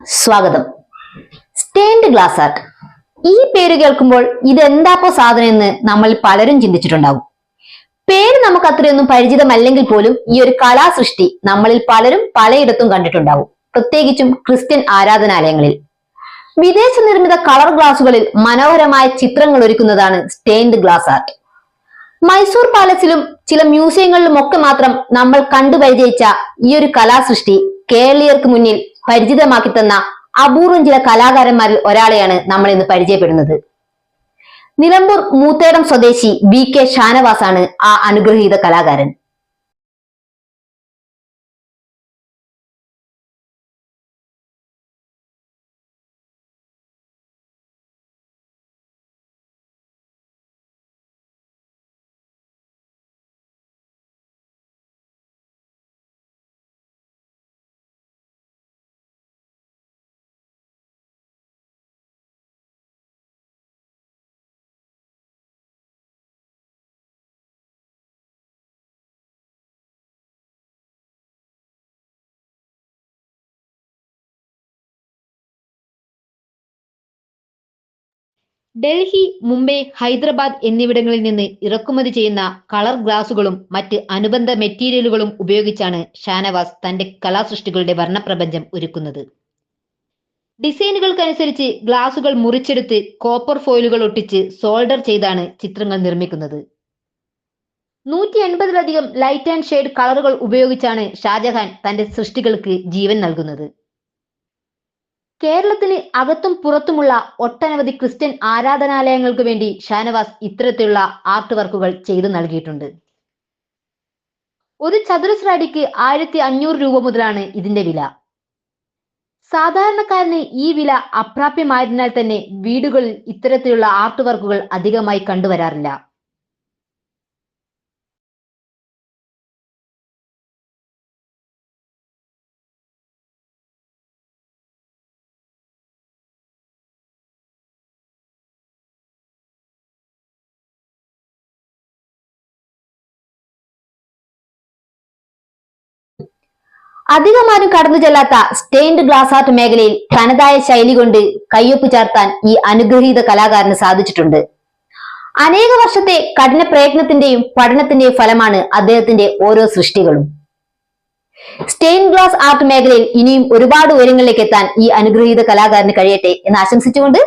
സ്വാഗതം. Stained glass art ഈ പേര് കേൾക്കുമ്പോൾ ഇതെന്താപ്പോ സാധനം എന്ന് നമ്മൾ പലരും ചിന്തിച്ചിട്ടുണ്ടാവും. പേര് നമുക്ക് അത്രയൊന്നും പരിചിതമല്ലെങ്കിൽ പോലും ഈ ഒരു കലാസൃഷ്ടി നമ്മളിൽ പലരും പലയിടത്തും കണ്ടിട്ടുണ്ടാവും. പ്രത്യേകിച്ചും ക്രിസ്ത്യൻ ആരാധനാലയങ്ങളിൽ. വിദേശ നിർമ്മിത കളർ ഗ്ലാസുകളിൽ മനോഹരമായ ചിത്രങ്ങൾ ഒരുക്കുന്നതാണ് സ്റ്റെയിൻഡ് ഗ്ലാസ് ആർട്ട് മൈസൂർ പാലസിലും ചില മ്യൂസിയങ്ങളിലും ഒക്കെ മാത്രം നമ്മൾ കണ്ടുപരിചയിച്ച ഈ ഒരു കലാസൃഷ്ടി കേരളീയർക്ക് മുന്നിൽ പരിചിതമാക്കി തന്ന അപൂർവം ചില കലാകാരന്മാരിൽ ഒരാളെയാണ് നമ്മൾ ഇന്ന് പരിചയപ്പെടുന്നത്. നിലമ്പൂർ മൂത്തേടം സ്വദേശി ബി കെ ഷാനവാസാണ് ആ അനുഗ്രഹീത കലാകാരൻ. ഡൽഹി മുംബൈ ഹൈദരാബാദ് എന്നിവിടങ്ങളിൽ നിന്ന് ഇറക്കുമതി ചെയ്യുന്ന കളർ ഗ്ലാസുകളും മറ്റ് അനുബന്ധ മെറ്റീരിയലുകളും ഉപയോഗിച്ചാണ് ഷാനവാസ് തന്റെ കലാസൃഷ്ടികളുടെ വർണപ്രപഞ്ചം ഒരുക്കുന്നത്. ഡിസൈനുകൾക്കനുസരിച്ച് ഗ്ലാസുകൾ മുറിച്ചെടുത്ത് കോപ്പർ ഫോയിലുകൾ ഒട്ടിച്ച് സോൾഡർ ചെയ്താണ് ചിത്രങ്ങൾ നിർമ്മിക്കുന്നത്. നൂറ്റി എൺപതിലധികം ലൈറ്റ് ആൻഡ് ഷെയ്ഡ് കളറുകൾ ഉപയോഗിച്ചാണ് ഷാജഹാൻ തന്റെ സൃഷ്ടികൾക്ക് ജീവൻ നൽകുന്നത്. കേരളത്തിന് അകത്തും പുറത്തുമുള്ള ഒട്ടനവധി ക്രിസ്ത്യൻ ആരാധനാലയങ്ങൾക്ക് വേണ്ടി ഷാനവാസ് ഇത്തരത്തിലുള്ള ആർട്ട് വർക്കുകൾ ചെയ്തു നൽകിയിട്ടുണ്ട്. ഒരു ചതുരശ്ര അടിക്ക് ആയിരത്തി അഞ്ഞൂറ് രൂപ മുതലാണ് ഇതിന്റെ വില. സാധാരണക്കാരന് ഈ വില അപ്രാപ്യമായതിനാൽ തന്നെ വീടുകളിൽ ഇത്തരത്തിലുള്ള ആർട്ട് വർക്കുകൾ അധികമായി കണ്ടുവരാറില്ല. അധികമാരും കടന്നു ചെല്ലാത്ത സ്റ്റെയിൻഡ് ഗ്ലാസ് ആർട്ട് മേഖലയിൽ തനതായ ശൈലി കൊണ്ട് കയ്യൊപ്പ് ചേർത്താൻ ഈ അനുഗ്രഹീത കലാകാരന് സാധിച്ചിട്ടുണ്ട്. അനേക വർഷത്തെ കഠിന പ്രയത്നത്തിന്റെയും പഠനത്തിന്റെയും ഫലമാണ് അദ്ദേഹത്തിന്റെ ഓരോ സൃഷ്ടികളും. സ്റ്റെയിൻ ഗ്ലാസ് ആർട്ട് മേഖലയിൽ ഇനിയും ഒരുപാട് ഉയരങ്ങളിലേക്ക് എത്താൻ ഈ അനുഗ്രഹീത കലാകാരന് കഴിയട്ടെ എന്ന് ആശംസിച്ചുകൊണ്ട്